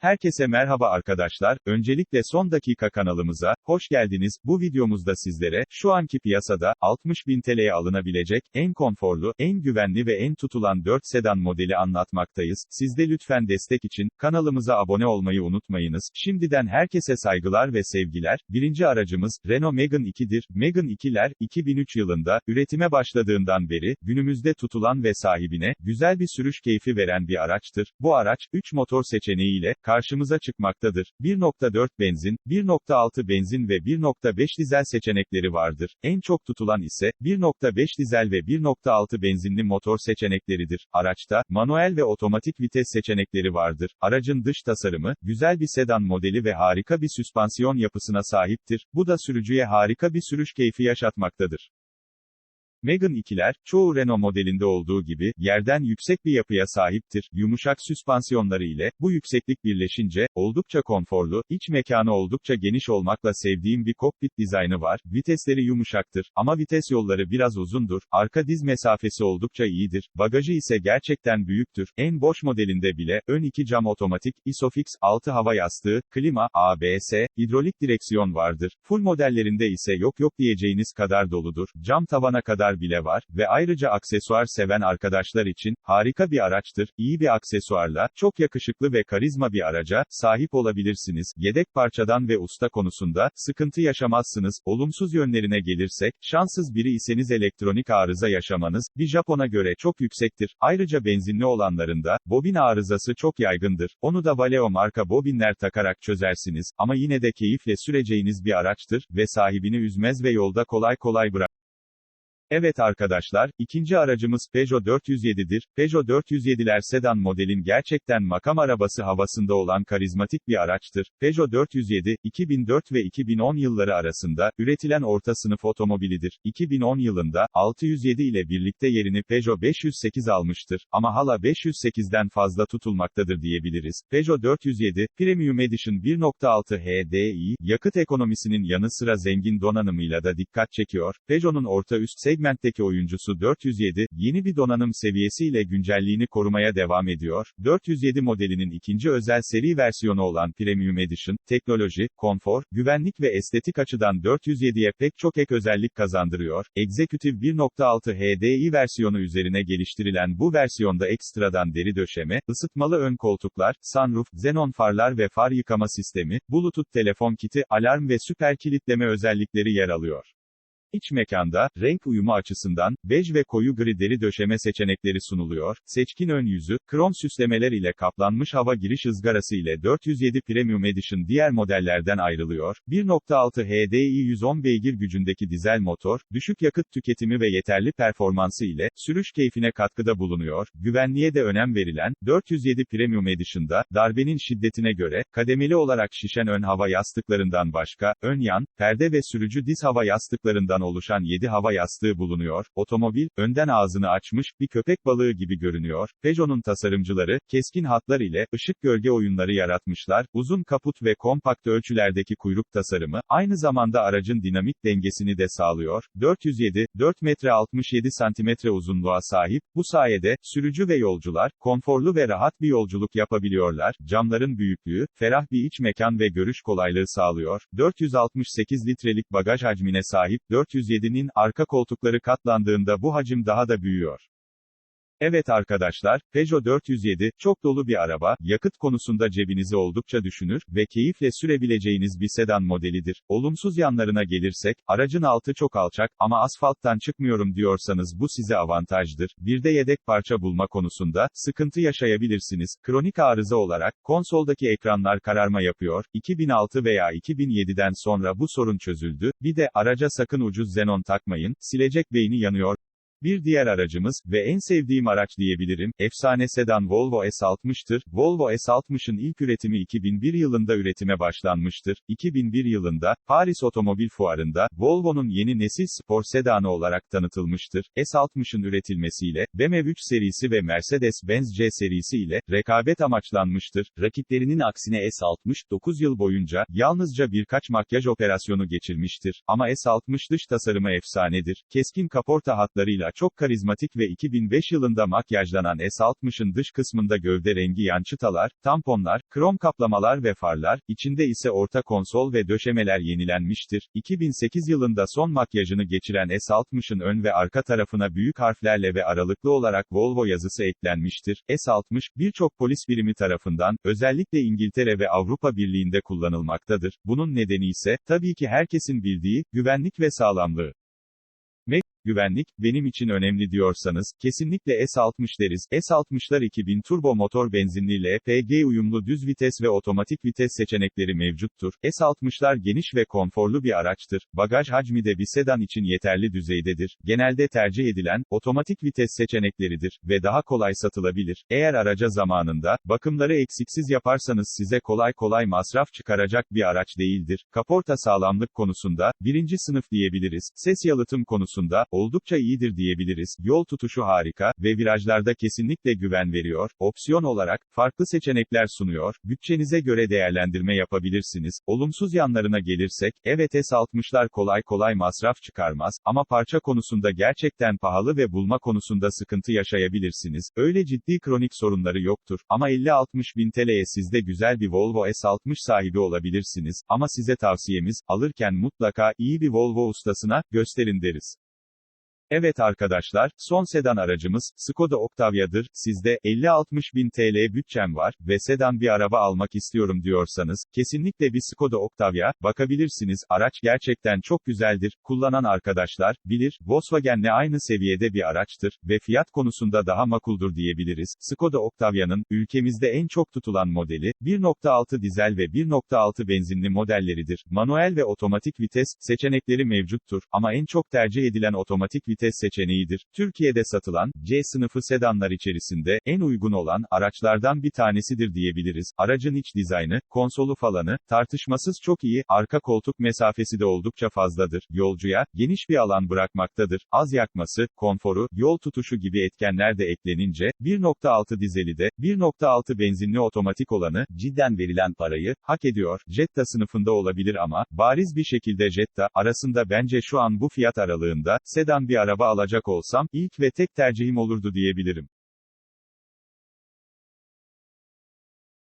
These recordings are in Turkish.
Herkese merhaba arkadaşlar, öncelikle son dakika kanalımıza, hoş geldiniz, bu videomuzda sizlere, şu anki piyasada, 60 bin TL'ye alınabilecek, en konforlu, en güvenli ve en tutulan 4 sedan modeli anlatmaktayız, siz de lütfen destek için, kanalımıza abone olmayı unutmayınız, şimdiden herkese saygılar ve sevgiler, birinci aracımız, Renault Megane 2'dir, Megane 2'ler, 2003 yılında, üretime başladığından beri, günümüzde tutulan ve sahibine, güzel bir sürüş keyfi veren bir araçtır, bu araç, 3 motor seçeneğiyle, karşımıza çıkmaktadır. 1.4 benzin, 1.6 benzin ve 1.5 dizel seçenekleri vardır. En çok tutulan ise, 1.5 dizel ve 1.6 benzinli motor seçenekleridir. Araçta, manuel ve otomatik vites seçenekleri vardır. Aracın dış tasarımı, güzel bir sedan modeli ve harika bir süspansiyon yapısına sahiptir. Bu da sürücüye harika bir sürüş keyfi yaşatmaktadır. Megane 2'ler, çoğu Renault modelinde olduğu gibi, yerden yüksek bir yapıya sahiptir. Yumuşak süspansiyonları ile, bu yükseklik birleşince, oldukça konforlu, iç mekanı oldukça geniş olmakla sevdiğim bir kokpit dizaynı var. Vitesleri yumuşaktır, ama vites yolları biraz uzundur. Arka diz mesafesi oldukça iyidir. Bagajı ise gerçekten büyüktür. En boş modelinde bile, ön iki cam otomatik, ISOFIX, 6 hava yastığı, klima, ABS, hidrolik direksiyon vardır. Full modellerinde ise yok yok diyeceğiniz kadar doludur. Cam tavana kadar bile var ve ayrıca aksesuar seven arkadaşlar için harika bir araçtır. İyi bir aksesuarla çok yakışıklı ve karizma bir araca sahip olabilirsiniz. Yedek parçadan ve usta konusunda sıkıntı yaşamazsınız. Olumsuz yönlerine gelirsek, şanssız biri iseniz elektronik arıza yaşamanız bir Japon'a göre çok yüksektir. Ayrıca benzinli olanlarında bobin arızası çok yaygındır. Onu da Valeo marka bobinler takarak çözersiniz ama yine de keyifle süreceğiniz bir araçtır ve sahibini üzmez ve yolda kolay kolay bırak. Evet arkadaşlar, ikinci aracımız Peugeot 407'dir. Peugeot 407'ler sedan modelin gerçekten makam arabası havasında olan karizmatik bir araçtır. Peugeot 407, 2004 ve 2010 yılları arasında, üretilen orta sınıf otomobilidir. 2010 yılında, 607 ile birlikte yerini Peugeot 508 almıştır. Ama hala 508'den fazla tutulmaktadır diyebiliriz. Peugeot 407, Premium Edition 1.6 HDI, yakıt ekonomisinin yanı sıra zengin donanımıyla da dikkat çekiyor. Peugeot'un orta üst segment segmentteki oyuncusu 407, yeni bir donanım seviyesiyle güncelliğini korumaya devam ediyor. 407 modelinin ikinci özel seri versiyonu olan Premium Edition, teknoloji, konfor, güvenlik ve estetik açıdan 407'ye pek çok ek özellik kazandırıyor. Executive 1.6 HDI versiyonu üzerine geliştirilen bu versiyonda ekstradan deri döşeme, ısıtmalı ön koltuklar, sunroof, xenon farlar ve far yıkama sistemi, Bluetooth telefon kiti, alarm ve süper kilitleme özellikleri yer alıyor. İç mekanda, renk uyumu açısından, bej ve koyu gri deri döşeme seçenekleri sunuluyor, seçkin ön yüzü, krom süslemeler ile kaplanmış hava giriş ızgarası ile 407 Premium Edition diğer modellerden ayrılıyor, 1.6 HDI 110 beygir gücündeki dizel motor, düşük yakıt tüketimi ve yeterli performansı ile, sürüş keyfine katkıda bulunuyor, güvenliğe de önem verilen, 407 Premium Edition'da, darbenin şiddetine göre, kademeli olarak şişen ön hava yastıklarından başka, ön yan, perde ve sürücü diz hava yastıklarından parçalardan oluşan 7 hava yastığı bulunuyor. Otomobil, önden ağzını açmış, bir köpek balığı gibi görünüyor. Peugeot'un tasarımcıları, keskin hatlar ile, ışık gölge oyunları yaratmışlar. Uzun kaput ve kompakt ölçülerdeki kuyruk tasarımı, aynı zamanda aracın dinamik dengesini de sağlıyor. 407, 4 metre 67 santimetre uzunluğa sahip, bu sayede, sürücü ve yolcular, konforlu ve rahat bir yolculuk yapabiliyorlar. Camların büyüklüğü, ferah bir iç mekan ve görüş kolaylığı sağlıyor. 468 litrelik bagaj hacmine sahip, 4 407'nin arka koltukları katlandığında bu hacim daha da büyüyor. Evet arkadaşlar, Peugeot 407, çok dolu bir araba, yakıt konusunda cebinizi oldukça düşünür ve keyifle sürebileceğiniz bir sedan modelidir. Olumsuz yanlarına gelirsek, aracın altı çok alçak ama asfalttan çıkmıyorum diyorsanız bu size avantajdır. Bir de yedek parça bulma konusunda, sıkıntı yaşayabilirsiniz. Kronik arıza olarak, konsoldaki ekranlar kararma yapıyor. 2006 veya 2007'den sonra bu sorun çözüldü. Bir de, araca sakın ucuz xenon takmayın, silecek beyni yanıyor. Bir diğer aracımız, ve en sevdiğim araç diyebilirim, efsane sedan Volvo S60'tır. Volvo S60'ın ilk üretimi 2001 yılında üretime başlanmıştır. 2001 yılında, Paris Otomobil Fuarı'nda, Volvo'nun yeni nesil spor sedanı olarak tanıtılmıştır. S60'ın üretilmesiyle, BMW 3 serisi ve Mercedes-Benz C serisi ile, rekabet amaçlanmıştır. Rakiplerinin aksine S60, 9 yıl boyunca, yalnızca birkaç makyaj operasyonu geçirmiştir. Ama S60 dış tasarımı efsanedir. Keskin kaporta hatlarıyla çok karizmatik ve 2005 yılında makyajlanan S60'ın dış kısmında gövde rengi yan çıtalar, tamponlar, krom kaplamalar ve farlar, içinde ise orta konsol ve döşemeler yenilenmiştir. 2008 yılında son makyajını geçiren S60'ın ön ve arka tarafına büyük harflerle ve aralıklı olarak Volvo yazısı eklenmiştir. S60, birçok polis birimi tarafından, özellikle İngiltere ve Avrupa Birliği'nde kullanılmaktadır. Bunun nedeni ise, tabii ki herkesin bildiği, güvenlik ve sağlamlığı. Güvenlik, benim için önemli diyorsanız, kesinlikle S60 deriz. S60'lar 2000 turbo motor benzinli LPG uyumlu düz vites ve otomatik vites seçenekleri mevcuttur. S60'lar geniş ve konforlu bir araçtır. Bagaj hacmi de bir sedan için yeterli düzeydedir. Genelde tercih edilen, otomatik vites seçenekleridir ve daha kolay satılabilir. Eğer araca zamanında, bakımları eksiksiz yaparsanız size kolay kolay masraf çıkaracak bir araç değildir. Kaporta sağlamlık konusunda, birinci sınıf diyebiliriz. Ses yalıtım konusunda, oldukça iyidir diyebiliriz. Yol tutuşu harika ve virajlarda kesinlikle güven veriyor. Opsiyon olarak, farklı seçenekler sunuyor. Bütçenize göre değerlendirme yapabilirsiniz. Olumsuz yanlarına gelirsek, evet S60'lar kolay kolay masraf çıkarmaz, ama parça konusunda gerçekten pahalı ve bulma konusunda sıkıntı yaşayabilirsiniz. Öyle ciddi kronik sorunları yoktur. Ama 50-60 bin TL'ye sizde güzel bir Volvo S60 sahibi olabilirsiniz. Ama size tavsiyemiz, alırken mutlaka, iyi bir Volvo ustasına, gösterin deriz. Evet arkadaşlar, son sedan aracımız, Skoda Octavia'dır. Sizde, 50-60 bin TL bütçem var ve sedan bir araba almak istiyorum diyorsanız, kesinlikle bir Skoda Octavia, bakabilirsiniz. Araç gerçekten çok güzeldir. Kullanan arkadaşlar, bilir, Volkswagen'le aynı seviyede bir araçtır ve fiyat konusunda daha makuldur diyebiliriz. Skoda Octavia'nın, ülkemizde en çok tutulan modeli, 1.6 dizel ve 1.6 benzinli modelleridir. Manuel ve otomatik vites, seçenekleri mevcuttur, ama en çok tercih edilen otomatik vites vites seçeneğidir. Türkiye'de satılan, C sınıfı sedanlar içerisinde, en uygun olan, araçlardan bir tanesidir diyebiliriz. Aracın iç dizaynı, konsolu falanı, tartışmasız çok iyi, arka koltuk mesafesi de oldukça fazladır. Yolcuya, geniş bir alan bırakmaktadır. Az yakması, konforu, yol tutuşu gibi etkenler de eklenince, 1.6 dizeli de, 1.6 benzinli otomatik olanı, cidden verilen parayı, hak ediyor. Jetta sınıfında olabilir ama, bariz bir şekilde Jetta, arasında bence şu an bu fiyat aralığında, sedan bir araba alacak olsam, ilk ve tek tercihim olurdu diyebilirim.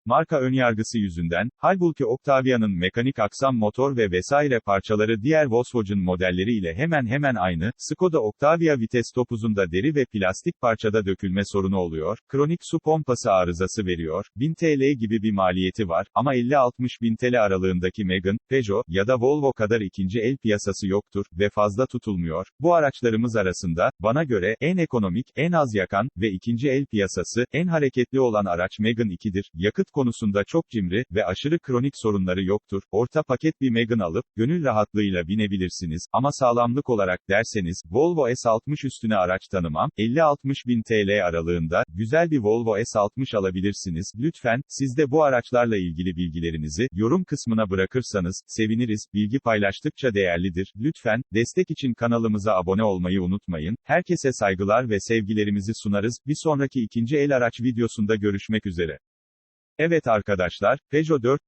Marka önyargısı yüzünden, halbuki Octavia'nın mekanik aksam motor ve vesaire parçaları diğer Volkswagen modelleri ile hemen hemen aynı, Skoda Octavia vites topuzunda deri ve plastik parçada dökülme sorunu oluyor, kronik su pompası arızası veriyor, 1000 TL gibi bir maliyeti var, ama 50-60 bin TL aralığındaki Megane, Peugeot, ya da Volvo kadar ikinci el piyasası yoktur, ve fazla tutulmuyor. Bu araçlarımız arasında, bana göre, en ekonomik, en az yakan, ve ikinci el piyasası, en hareketli olan araç Megane 2'dir. Yakıt konusunda çok cimri ve aşırı kronik sorunları yoktur. Orta paket bir Megane alıp, gönül rahatlığıyla binebilirsiniz. Ama sağlamlık olarak derseniz, Volvo S60 üstüne araç tanımam, 50-60 bin TL aralığında, güzel bir Volvo S60 alabilirsiniz. Lütfen, siz de bu araçlarla ilgili bilgilerinizi, yorum kısmına bırakırsanız, seviniriz. Bilgi paylaştıkça değerlidir. Lütfen, destek için kanalımıza abone olmayı unutmayın. Herkese saygılar ve sevgilerimizi sunarız. Bir sonraki ikinci el araç videosunda görüşmek üzere. Evet arkadaşlar, Peugeot 4